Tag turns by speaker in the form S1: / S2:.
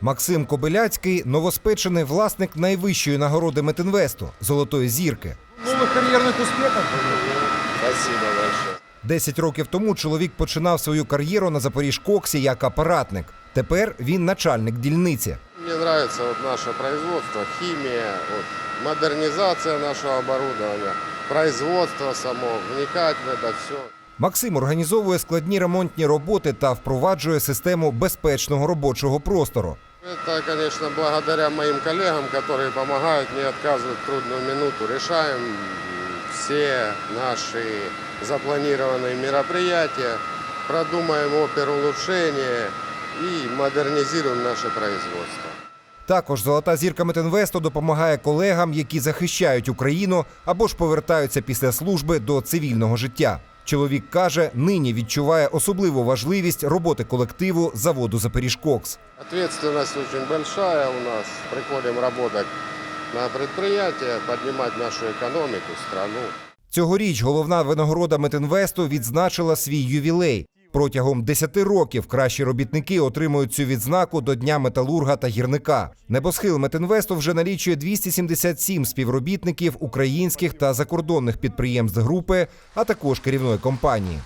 S1: Максим Кобиляцький новоспечений власник найвищої нагороди Метинвесту золотої зірки.
S2: Новых карьерных успехов.
S3: Спасибо большое.
S1: Десять років тому чоловік починав свою кар'єру на Запоріжкоксі як апаратник. Тепер він начальник дільниці.
S3: Мне нравится вот наше производство, химия, вот, модернизация нашего оборудования, производство само, вникать в это все.
S1: Максим організовує складні ремонтні роботи та впроваджує систему безпечного робочого простору.
S3: Это, конечно, благодаря моим коллегам, которые помогают, не отказывают в трудную минуту. Решаем м, все наши запланированные мероприятия, продумаем опер улучшения и модернизируем наше производство.
S1: Також золота зірка Метинвесту допомагає колегам, які захищають Україну або ж повертаються після служби до цивільного життя. Чоловік каже, нині відчуває особливу важливість роботи колективу заводу Запоріжкокс.
S3: Відповідальність дуже велика у нас. Приходимо працювати на предприятие, піднімати нашу економіку, країну.
S1: Цьогоріч головна винагорода Метинвесту відзначила свій ювілей. Протягом 10 років кращі робітники отримують цю відзнаку до Дня металурга та гірника. Небосхил Метинвесту вже налічує 277 співробітників українських та закордонних підприємств групи, а також керівної компанії.